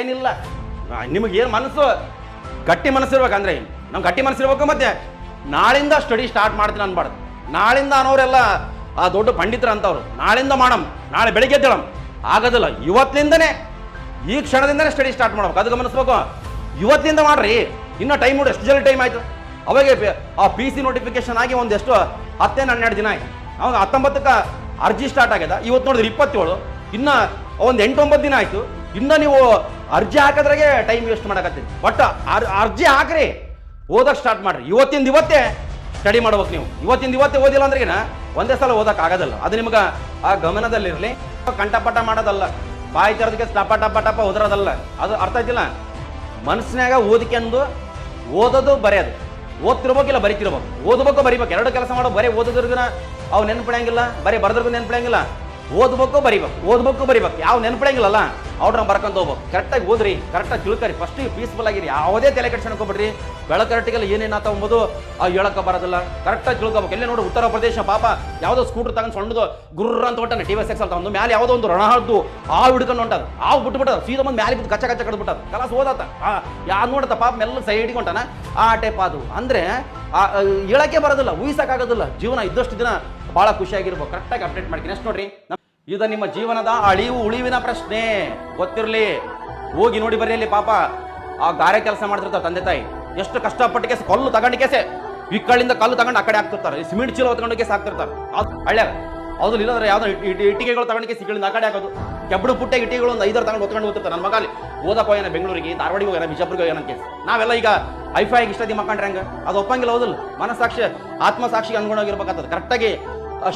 ಏನಿಲ್ಲ. ನಿಮಗೆ ಏನು ಮನಸ್ಸು? ಗಟ್ಟಿ ಮನಸ್ಸಿರ್ಬೇಕಂದ್ರೆ ನಾವು ಗಟ್ಟಿ ಮನಸ್ಸು ಇರ್ಬೇಕು ಮತ್ತೆ? ನಾಳಿಂದ ಸ್ಟಡಿ ಸ್ಟಾರ್ಟ್ ಮಾಡ್ತೀನಿ ಅನ್ಬಾರ್ದು. ನಾಳಿಂದ ಅನ್ನೋರೆಲ್ಲ ಆ ದೊಡ್ಡ ಪಂಡಿತರ ಅಂತವ್ರು. ನಾಳಿಂದ ಮಾಡಮ್. ನಾಳೆ ಬೆಳಿಗ್ಗೆ ಎದ್ದಳಂ ಆಗೋದಿಲ್ಲ ಇವತ್ತಿನಿಂದನೇ ಈ ಕ್ಷಣದಿಂದನೇ ಸ್ಟಡಿ ಸ್ಟಾರ್ಟ್ ಮಾಡ್ಬೇಕು. ಅದು ಗಮನಿಸ್ಬೇಕು ಇವತ್ತಿಂದ ಮಾಡ್ರಿ. ಇನ್ನೂ ಟೈಮ್ ನೋಡಿ, ಎಷ್ಟು ಜಲ್ದಿ ಟೈಮ್ ಆಯಿತು? ಅವಾಗೆ ಆ ಪಿ ಸಿ ನೋಟಿಫಿಕೇಶನ್ ಆಗಿ ಒಂದೆಷ್ಟು ಹತ್ತೇನು ಹನ್ನೆರಡು ದಿನ ಆಯ್ತು. ಅವಾಗ ಹತ್ತೊಂಬತ್ತಕ್ಕೆ ಅರ್ಜಿ ಸ್ಟಾರ್ಟ್ ಆಗ್ಯದ. ಇವತ್ತು ನೋಡಿದ್ರೆ ಇಪ್ಪತ್ತೇಳು. ಇನ್ನು ಒಂದು ಎಂಟೊಂಬತ್ತು ದಿನ ಆಯಿತು. ಇನ್ನೂ ನೀವು ಅರ್ಜಿ ಹಾಕೋದ್ರಾಗೆ ಟೈಮ್ ವೇಸ್ಟ್ ಮಾಡಕತ್ತೀರಿ ಬಟ್ ಅರ್ಜಿ ಹಾಕ್ರಿ ಓದಕ್ಕೆ ಸ್ಟಾರ್ಟ್ ಮಾಡ್ರಿ. ಇವತ್ತಿಂದ ಇವತ್ತೇ ಸ್ಟಡಿ ಮಾಡ್ಬೇಕು ನೀವು. ಇವತ್ತಿಂದ ಇವತ್ತೇ ಓದಿಲ್ಲ ಅಂದ್ರೆ ಒಂದೇ ಸಲ ಓದಕ್ಕೆ ಆಗೋದಿಲ್ಲ. ಅದು ನಿಮ್ಗೆ ಆ ಗಮನದಲ್ಲಿರಲಿ. ಕಂಠಪಟ ಮಾಡೋದಲ್ಲ. ಬಾಯಿ ತೆರೆದಕ್ಕೆ ಟಪ ಟಪ ಟಪ ಓದ್ರೋದಲ್ಲ ಅದು ಅರ್ಥ ಆಯ್ತಿಲ್ಲ? ಮನಸ್ಸಿನಾಗ ಓದಿಕೆಂದು ಓದೋದು ಬರೆಯೋದು. ಓದ್ತಿರ್ಬೇಕಿಲ್ಲ, ಬರಿತಿರ್ಬೇಕು. ಓದ್ಬೇಕು, ಬರಿಬೇಕು. ಎರಡು ಕೆಲಸ ಮಾಡೋ. ಬರೀ ಓದೋದ್ರಿಗಿನ ಅವು ನೆನ್ಪಿಡಂಗಿಲ್ಲ, ಬರೀ ಬರೆದ್ರಿಗೂ ನೆನ್ಪಿಡಂಗಿಲ್ಲ. ಓದ್ಬೇಕು, ಬರಿಬೇಕು ಓದ್ಬೇಕು, ಬರಿಬೇಕು. ಯಾವ ನೆನ್ಪಿಡಂಗಿಲ್ಲಲ್ಲ? ಅವ್ರನ್ನ ಬರ್ಕೊಂಡು ಹೋಗ್ಬೇಕು. ಕರೆಕ್ಟಾಗಿ ಓದ್ರಿ ಕರೆಕ್ಟಾಗಿ ತಿಳ್ಕರಿ. ಫಸ್ಟ್ ಪೀಸ್ಫುಲ್ ಆಗಿರಿ. ಯಾವುದೇ ತಲೆ ಕೆಡ್ಸ್ಕೊಳ್ಕೊಬಿಡ್ರಿ ಬೆಳಕರಟಿಗೆಲ್ಲ ಏನೇನು ಆತಾವಂಬೋದು ಆ ಹೇಳಕ್ಕೆ ಬರೋದಿಲ್ಲ. ಕರೆಕ್ಟಾಗಿ ತಿಳ್ಕೊಬೇಕು. ಎಲ್ಲೇ ನೋಡು, ಉತ್ತರ ಪ್ರದೇಶ, ಪಾಪ, ಯಾವುದೋ ಸ್ಕೂಟರ್ ತಗೊಂಡು ಸಣ್ಣದು ಗುರ್ರ ಅಂತ ಹೊಟ್ಟಾನೆ ಟಿ ವಿ ಎಕ್ಸ್ ಅಂತ ಒಂದು ಮ್ಯಾಲೆ ಯಾವುದೋ ಒಂದು ರಣಹದ್ದು ಆ ಹಿಡ್ಕೊಂಡು ಹೊಂಟದ ಆ ಬಿಟ್ಬಿಟ್ಟದ ಸೀದಾ ಬಂದು ಮ್ಯಾಲೆ ಬಿದ್ದು ಕಚ್ಚ ಕಚ್ಚ ಕಡ್ಬಿಟ್ಟದ ಕಲಾಸ್ ಓದಾತ. ಯಾರು ನೋಡತ್ತ ಪಾಪ ಮೆಲ್ಲ ಸೈ ಹೊಂಟಾನ? ಆ ಟೈಪ್ ಅದು ಅಂದ್ರೆ ಹೇಳಕ್ಕೆ ಬರೋದಿಲ್ಲ ಊಹಿಸಕ್ಕಾಗೋದಿಲ್ಲ ಜೀವನ ಇದ್ದಷ್ಟು ದಿನ ಭಾಳ ಖುಷಿಯಾಗಿರ್ಬೇಕು. ಕರೆಕ್ಟಾಗಿ ಅಪ್ಡೇಟ್ ಮಾಡ್ತೀನಿ. ಎಷ್ಟು ನೋಡ್ರಿ. ಇದು ನಿಮ್ಮ ಜೀವನದ ಅಳಿವು ಉಳಿವಿನ ಪ್ರಶ್ನೆ. ಗೊತ್ತಿರಲಿ. ಹೋಗಿ ನೋಡಿ ಬರ್ರಿ ಅಲ್ಲಿ ಪಾಪ. ಆ ಗಾರೆ ಕೆಲಸ ಮಾಡ್ತಿರ್ತಾರೆ ತಂದೆ ತಾಯಿ. ಎಷ್ಟು ಕಷ್ಟಪಟ್ಟು ಕೇಸ, ಕಲ್ಲು ತಗೊಂಡು ಕೇಸೆ. ವಿಕ್ಕಳಿಂದ ಕಲ್ಲು ತಗೊಂಡು ಆ ಕಡೆ ಹಾಕ್ತಿರ್ತಾರೆ. ಸಿಮೆಂಟ್ ಚೀಲ ಹೊತ್ಕೊಂಡು ಕೇಸ್ ಹಾಕ್ತಿರ್ತಾರೆ. ಅದು ಹಳ್ಳ್ಯಾಗ ಹೌದು ಇಲ್ಲದ್ರೆ ಯಾವ್ದು ಇಟ್- ಇಟ್- ಇಟ್ಟಿಗೆಗಳು ತಗೊಂಡು ಇಕ್ಕಳಿಂದ ಆ ಕಡೆ ಹಾಕೋದು. ಕೆಬ್ಬಡು ಪುಟ್ಟ ಇಟ್ಟಿಗೆಗಳು ಒಂದು ಐದಾರು ತಗೊಂಡು ಹೊತ್ಕೊಂಡು ಹೋಗ್ತಿರ್ತಾರೆ. ನನ್ನ ಮಗಲ್ಲಿ ಓದಪ್ಪ ಹೋಗ್ಯಾನ ಬೆಂಗಳೂರಿಗೆ, ಧಾರವಾಡಿಗೆ ಹೋಗ್ಯಾನ, ಬಿಜಾಪುರಿಗೆ ಹೋಗ್ಯಾನ ಕೇಸ್. ನಾವೆಲ್ಲ ಈಗ ಐಫೈಗೆ ಇಷ್ಟದಿ ಮಕ್ಕಂಡ್ರೆ ಹಂಗೆ? ಅದು ಒಪ್ಪಂಗಿಲ್ಲ, ಹೌದಲ್ಲ? ಮನಸ್ಸಾಕ್ಷಿ, ಆತ್ಮಸಾಕ್ಷಿಗೆ ಅನುಗುಣವಾಗಿರ್ಬೇಕಾಗ್ತದೆ ಕರೆಕ್ಟಾಗಿ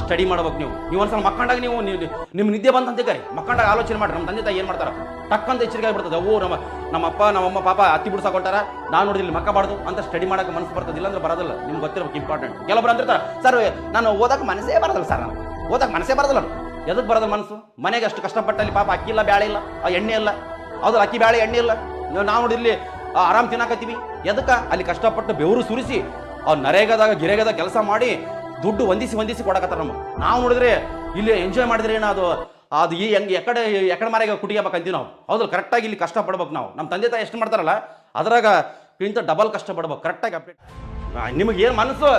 ಸ್ಟಡಿ ಮಾಡ್ಬೇಕು ನೀವು. ನೀವು ಒಂದ್ಸಲ ಮಕ್ಕಂಡಾಗ ನೀವು ನಿಮ್ಮ ನಿದ್ದೆ ಬಂತ ಅಂತ ಕರಿ. ಮಕ್ಕಂಡಾಗ ಆಲೋಚನೆ ಮಾಡ್ರಿ ನಮ್ಮ ತಂದೆ ತಾಯಿ ಏನು ಮಾಡ್ತಾರ? ಟಕ್ಕಂತ ಎಚ್ಚರಿಕೆ ಆಗ್ಬಿಡ್ತದೆ. ಓ, ನಮ್ಮ ನಮ್ಮಪ್ಪ, ನಮ್ಮಮ್ಮ, ಪಾಪ ಅತ್ತಿ ಬಿಡ್ಸಾ ಕೊಟ್ಟಾರ ನಾನು ನೋಡಿದ್ರೆ ಮಕ್ಕಬಾರ್ದು ಅಂತ ಸ್ಟಡಿ ಮಾಡಕ್ಕೆ ಮನಸ್ಸು ಬರ್ತದೆ. ಇಲ್ಲಾಂದ್ರೆ ಬರೋದಿಲ್ಲ. ನಿಮ್ಗೆ ಗೊತ್ತಿರಬೇಕು ಇಂಪಾರ್ಟೆಂಟ್ ಕೆಲವರು ಅಂತಿರ್ತಾರೆ ಸರ್ ನಾನು ಓದಕ್ಕೆ ಮನಸ್ಸೇ ಬರೋದಿಲ್ಲ ಸರ್ ನಾನು ಓದಕ್ಕೆ ಮನಸ್ಸೇ ಬರೋದಿಲ್ಲ. ಎದಕ್ಕೆ ಬರೋದು ಮನಸ್ಸು? ಮನೆಗೆ ಅಷ್ಟು ಕಷ್ಟಪಟ್ಟಲ್ಲಿ ಪಾಪ ಅಕ್ಕಿ ಇಲ್ಲ, ಬ್ಯಾಳೆ ಇಲ್ಲ, ಆ ಎಣ್ಣೆ ಇಲ್ಲ. ಅದ್ರ ಅಕ್ಕಿ, ಬ್ಯಾಳೆ, ಎಣ್ಣೆ ಇಲ್ಲ. ನೀವು ನೋಡಿರ್ಲಿ ಆರಾಮ್ ತಿನ್ನಕತ್ತೀವಿ. ಎದಕ್ಕ? ಅಲ್ಲಿ ಕಷ್ಟಪಟ್ಟು ಬೆವರು ಸುರಿಸಿ ಅವ್ರು ನರೇಗದಾಗ ಗಿರೇಗದ ಕೆಲಸ ಮಾಡಿ ದುಡ್ಡು ಹೊಂದಿಸಿ ಹೊಂದಿಸಿ ಕೊಡಕತ್ತಾರ ನಮಗೆ ನಾವು ನೋಡಿದ್ರೆ ಇಲ್ಲಿ ಎಂಜಾಯ್ ಮಾಡಿದ್ರೆ ಏನೋ ಅದು? ಅದು ಈ ಹೆಂಗೆ ಎಕಡೆ ಎಕಡೆ ಮಾರಿಗೆ ಕುಟಿಯಬೇಕಂತೀವಿ ನಾವು. ಹೌದು ಕರೆಕ್ಟಾಗಿ ಇಲ್ಲಿ ಕಷ್ಟ ಪಡ್ಬೇಕು ನಾವು. ನಮ್ಮ ತಂದೆ ತಾಯಿ ಎಷ್ಟು ಮಾಡ್ತಾರಲ್ಲ, ಅದ್ರಾಗ ಇಂಥ ಡಬಲ್ ಕಷ್ಟ ಪಡ್ಬೇಕು ಕರೆಕ್ಟಾಗಿ ಅಪ್ಡೇಟ್. ನಿಮಗೆ ಏನು ಮನಸ್ಸು?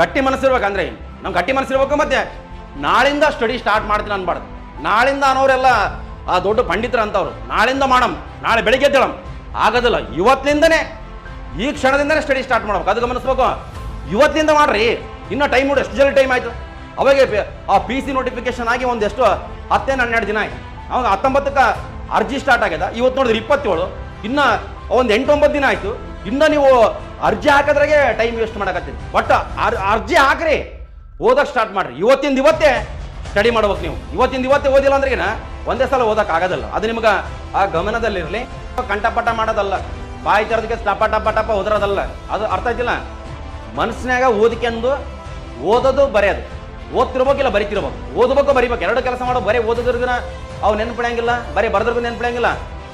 ಗಟ್ಟಿ ಮನಸ್ಸು ಇರ್ಬೇಕು ಅಂದರೆ ನಾವು ಗಟ್ಟಿ ಮನಸ್ಸು ಇರ್ಬೇಕು ಮತ್ತೆ ನಾಳಿಂದ ಸ್ಟಡಿ ಸ್ಟಾರ್ಟ್ ಮಾಡ್ತೀನಿ ಅನ್ಬಾರ್ದು. ನಾಳಿಂದ ಅನ್ನೋರೆಲ್ಲ ಆ ದೊಡ್ಡ ಪಂಡಿತರ ಅಂತವ್ರು. ನಾಳಿಂದ ಮಾಡಮ್, ನಾಳೆ ಬೆಳಿಗ್ಗೆ ಎದ್ದಳಂ ಆಗೋದಿಲ್ಲ ಇವತ್ತಿನಿಂದನೇ ಈ ಕ್ಷಣದಿಂದನೇ ಸ್ಟಡಿ ಸ್ಟಾರ್ಟ್ ಮಾಡ್ಬೇಕು. ಅದು ಗಮನಿಸ್ಬೇಕು. ಇವತ್ತಿನಿಂದ ಮಾಡ್ರಿ. ಇನ್ನೂ ಟೈಮ್ ನೋಡಿ, ಎಷ್ಟು ಜಲ್ದಿ ಟೈಮ್ ಆಯಿತು. ಅವಾಗೆ ಆ ಪಿ ಸಿ ನೋಟಿಫಿಕೇಶನ್ ಆಗಿ ಒಂದೆಷ್ಟು ಹತ್ತೇನು ಹನ್ನೆರಡು ದಿನ ಆಯ್ತು. ಅವಾಗ ಹತ್ತೊಂಬತ್ತಕ್ಕೆ ಅರ್ಜಿ ಸ್ಟಾರ್ಟ್ ಆಗ್ಯದ. ಇವತ್ತು ನೋಡಿದ್ರೆ ಇಪ್ಪತ್ತೇಳು. ಇನ್ನೂ ಒಂದು ಎಂಟೊಂಬತ್ತು ದಿನ ಆಯಿತು. ಇನ್ನೂ ನೀವು ಅರ್ಜಿ ಹಾಕಿದ್ರಾಗೆ ಟೈಮ್ ವೇಸ್ಟ್ ಮಾಡಕತ್ತೀರಿ. ಬಟ್ ಅರ್ಜಿ ಹಾಕ್ರಿ. ಓದಕ್ಕೆ ಸ್ಟಾರ್ಟ್ ಮಾಡಿರಿ. ಇವತ್ತಿಂದ ಇವತ್ತೇ ಸ್ಟಡಿ ಮಾಡ್ಬೇಕು ನೀವು. ಇವತ್ತಿಂದ ಇವತ್ತೇ ಓದಿಲ್ಲ ಅಂದ್ರೆ ಏನ ಒಂದೇ ಸಲ ಓದಕ್ಕೆ ಆಗೋದಿಲ್ಲ. ಅದು ನಿಮ್ಗೆ ಆ ಗಮನದಲ್ಲಿರಲಿ. ಕಂಠಪಟ ಮಾಡೋದಲ್ಲ. ಬಾಯಿ ತೆರೆದಕ್ಕೆ ಟಪ ಟಪ ಟಪ ಓದ್ರೋದಲ್ಲ. ಅದು ಅರ್ಥ ಆಯ್ತಿಲ್ಲ? ಮನಸ್ಸಿನಾಗ ಓದಿಕೆಂದು ಓದೋದು ಬರೆಯೋದು. ಓದ್ತಿರ್ಬೇಕಿಲ್ಲ ಬರಿತಿರ್ಬೇಕು. ಓದ್ಬೇಕು, ಬರಿಬೇಕು. ಎರಡು ಕೆಲಸ ಮಾಡೋ, ಬರೀ ಓದೋದ್ರಿಗಿನ ಅವು ನೆನ್ಪಿಡಂಗಿಲ್ಲ, ಬರೀ ಬರೆದ್ರಿಗೂ ನೆನ್ಪಿಡಂಗಿಲ್ಲ.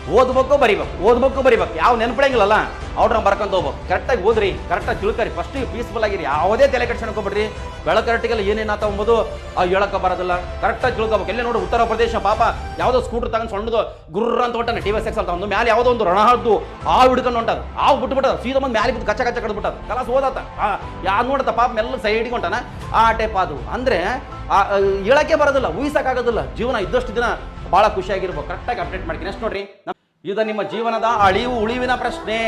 ಓದ್ಬೇಕು, ಬರಿಬೇಕು ಓದ್ಬೇಕು, ಬರಿಬೇಕು. ಯಾವ ನೆನ್ಪಿಡಂಗಿಲ್ಲಲ್ಲ ಅವ್ರನ್ನ ಬರ್ಕೊಂಡು ಹೋಗ್ಬೇಕು. ಕರೆಕ್ಟಾಗಿ ಓದ್ರಿ ಕರೆಕ್ಟಾಗಿ ತಿಳ್ಕರಿ. ಫಸ್ಟ್ ಪೀಸ್ಫುಲ್ ಆಗಿರಿ. ಯಾವುದೇ ತಲೆ ಕೆಡ್ಸ್ಕೊಳ್ಕೊಬಿಡ್ರಿ ಬೆಳಕರಟ್ಟಿಗೆಲ್ಲ ಏನೇನು ಆತಾವಂಬೋದು ಆ, ಹೇಳಕ್ಕೆ ಬರೋದಿಲ್ಲ. ಕರೆಕ್ಟಾಗಿ ತಿಳ್ಕೊಬೇಕು. ಎಲ್ಲೇ ನೋಡಿ, ಉತ್ತರ ಪ್ರದೇಶ ಪಾಪ, ಯಾವುದೋ ಸ್ಕೂಟರ್ ತಗೊಂಡು ಸೊಣ್ಣದು ಗುರ್ರ ಅಂತ ಹೊಟ್ಟಾನೆ ಟಿ ವಿ ಎಕ್ಸ್ ಅಂತ ಒಂದು, ಮ್ಯಾಲೆ ಯಾವುದೋ ಒಂದು ರಣಹದ್ದು ಆ ಹಿಡ್ಕೊಂಡು ಹೊಂಟದ ಆ ಬಿಟ್ಬಿಟ್ಟದ, ಸೀದಾ ಬಂದು ಮ್ಯಾಲೆ ಬಿದ್ದು ಕಚ್ಚ ಕಚ್ಚ ಕಡ್ಬಿಟ್ಟದ ಕಲಾಸ್ ಓದತ್ತ ಯಾರು ನೋಡತ್ತ, ಪಾಪ ಮೆಲ್ಲ ಸೈಡಿಗೆ ಹೊಂಟಾನ. ಆ ಟೈಪ್ ಅದು ಅಂದ್ರೆ ಹೇಳಕ್ಕೆ ಬರೋದಿಲ್ಲ ಊಹಿಸಕ್ಕಾಗೋದಿಲ್ಲ ಜೀವನ ಇದ್ದಷ್ಟು ದಿನ ಭಾಳ ಖುಷಿಯಾಗಿರ್ಬೋದು ಕರೆಕ್ಟಾಗಿ ಅಪ್ಡೇಟ್ ಮಾಡ್ತೀನಿ ಎಷ್ಟು ನೋಡ್ರಿ ಇದು ನಿಮ್ಮ ಜೀವನದ ಅಳಿವು ಉಳಿವಿನ ಪ್ರಶ್ನೆ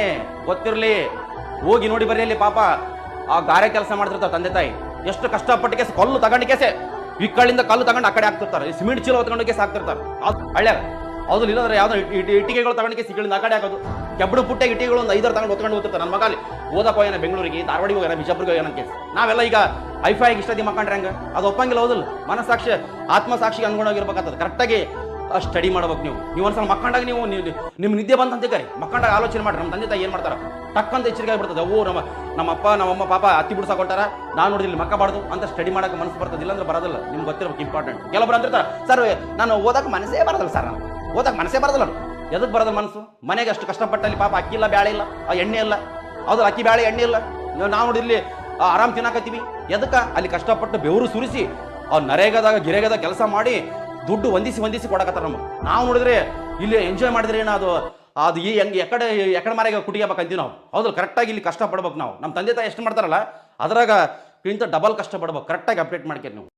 ಗೊತ್ತಿರಲಿ ಹೋಗಿ ನೋಡಿ ಬರ್ರಿ ಅಲ್ಲಿ ಪಾಪ ಆ ಗಾರೆ ಕೆಲಸ ಮಾಡ್ತಿರ್ತಾರೆ ತಂದೆ ತಾಯಿ ಎಷ್ಟು ಕಷ್ಟಪಟ್ಟು ಕೇಸ ಕಲ್ಲು ತಗೊಂಡು ಕೇಸೆ ಇಕ್ಕಳಿಂದ ಕಲ್ಲು ತಗೊಂಡು ಆ ಕಡೆ ಹಾಕ್ತಿರ್ತಾರೆ ಸಿಮೆಂಟ್ ಚೀಲ ಹೊತ್ಕೊಂಡು ಕೇಸ್ ಹಾಕ್ತಿರ್ತಾರೆ ಅದು ಹಳ್ಳ್ಯಾಗ ಅದು ಇಲ್ಲಂದ್ರೆ ಯಾವ್ದೋ ಇಟ್- ಇಟ್ಟಿಗೆಗಳು ತಗೊಂಡು ಕೇಸ್ ಇಕ್ಕಳಿಂದ ಆ ಕಡೆ ಹಾಕೋದು ಕೆಬ್ಬಡು ಪುಟ್ಟ ಇಟ್ಟಿಗೆಗಳು ಒಂದು ಐದಾರು ತಗೊಂಡು ಹೊತ್ಕೊಂಡು ಹೋಗ್ತಿರ್ತಾರೆ ನನ್ನ ಮಗಲ್ಲಿ ಓದಪ್ಪ ಹೋಗ್ಯಾನ ಬೆಂಗಳೂರಿಗೆ, ಧಾರವಾಡಿಗೆ ಹೋಗ್ಯಾನ, ಬಿಜಾಪುರ್ಗೆ ಹೋಗ್ಯಾನ ಕೇಸ್ ನಾವೆಲ್ಲ ಈಗ ಐಫೈ ಇಷ್ಟದಿ ಮಕ್ಕಂಡ್ರೆ ಹಂಗೆ? ಅದು ಒಪ್ಪಂಗಿಲ್ಲ, ಹೌದಲ್ಲ? ಮನಸ್ಸಾಕ್ಷಿ, ಆತ್ಮಸಾಕ್ಷಿಗೆ ಅನುಗುಣವಾಗಿರ್ಬೇಕಾಗ್ತದೆ ಕರೆಕ್ಟಾಗಿ ಸ್ಟಡಿ ಮಾಡ್ಬೇಕು ನೀವು. ನೀವು ಒಂದ್ಸಲ ಮಕ್ಕಂಡಾಗ ನೀವು ನಿಮ್ಮ ನಿದ್ದೆ ಬಂತ ಅಂತ ಕರಿ ಮಕ್ಕಂಡಾಗ ಆಲೋಚನೆ ಮಾಡ್ರಿ. ನಮ್ಮ ತಂದೆ ತಾಯಿ ಏನು ಮಾಡ್ತಾರ? ಟಕ್ಕಂತ ಎಚ್ಚರಿಕೆ ಆಗ್ಬಿಡ್ತದೆ. ಓ, ನಮ್ಮ ನಮ್ಮಪ್ಪ, ನಮ್ಮಮ್ಮ, ಪಾಪ ಅತ್ತಿ ಬಿಡ್ಸಾ ಕೊಟ್ಟಾರ ನಾನು ನೋಡಿದ್ರೆ ಮಕ್ಕಬಾರ್ದು ಅಂತ ಸ್ಟಡಿ ಮಾಡಕ್ಕೆ ಮನಸ್ಸು ಬರ್ತದೆ. ಇಲ್ಲಾಂದ್ರೆ ಬರೋದಿಲ್ಲ. ನಿಮ್ಗೆ ಗೊತ್ತಿರಬೇಕು ಇಂಪಾರ್ಟೆಂಟ್ ಕೆಲವೊಬ್ರು ಅಂತಿರ್ತಾರೆ ಸರ್ ನಾನು ಓದಕ್ಕೆ ಮನಸ್ಸೇ ಬರೋದಿಲ್ಲ ಸರ್ ನಾನು ಓದಕ್ಕೆ ಮನಸ್ಸೇ ಬರೋದಿಲ್ಲ. ಎದಕ್ಕೆ ಬರೋದು ಮನಸ್ಸು? ಮನೆಗೆ ಅಷ್ಟು ಕಷ್ಟಪಟ್ಟಲ್ಲಿ ಪಾಪ ಅಕ್ಕಿ ಇಲ್ಲ ಬ್ಯಾಳೆ ಇಲ್ಲ, ಆ ಎಣ್ಣೆ ಇಲ್ಲ. ಹೌದು ಅಕ್ಕಿ ಬ್ಯಾಳೆ ಎಣ್ಣೆ ಇಲ್ಲ. ನೀವು ಇಲ್ಲಿ ಆರಾಮ್ ತಿನ್ನಾಕತ್ತೀವಿ. ಎದಕ್ಕೆ? ಅಲ್ಲಿ ಕಷ್ಟಪಟ್ಟು ಬೆವರು ಸುರಿಸಿ, ಆ, ನರೇಗದಾಗ ಗಿರೇಗದ ಕೆಲಸ ಮಾಡಿ, ದುಡ್ಡು ಹೊಂದಿಸಿ ಹೊಂದಿಸಿ ಕೊಡಕತ್ತಾರ ನಮಗೆ. ನಾವು ನೋಡಿದ್ರೆ ಇಲ್ಲಿ ಎಂಜಾಯ್ ಮಾಡಿದ್ರೆ ಏನೋ ಅದು? ಅದು ಈ ಹೆಂಗೆ ಎಕಡೆ ಎಕಡೆ ಮಾರಿಗೆ ಕುಟಿಯಬೇಕಂತೀವಿ ನಾವು. ಹೌದು ಕರೆಕ್ಟಾಗಿ ಇಲ್ಲಿ ಕಷ್ಟ ಪಡ್ಬೇಕು ನಾವು. ನಮ್ಮ ತಂದೆ ತಾಯಿ ಎಷ್ಟು ಮಾಡ್ತಾರಲ್ಲ, ಅದ್ರಾಗ ಇಂಥ ಡಬಲ್ ಕಷ್ಟ ಪಡ್ಬೇಕು ಕರೆಕ್ಟಾಗಿ ಅಪ್ಡೇಟ್ ಮಾಡ್ಕೇರಿ ನೀವು.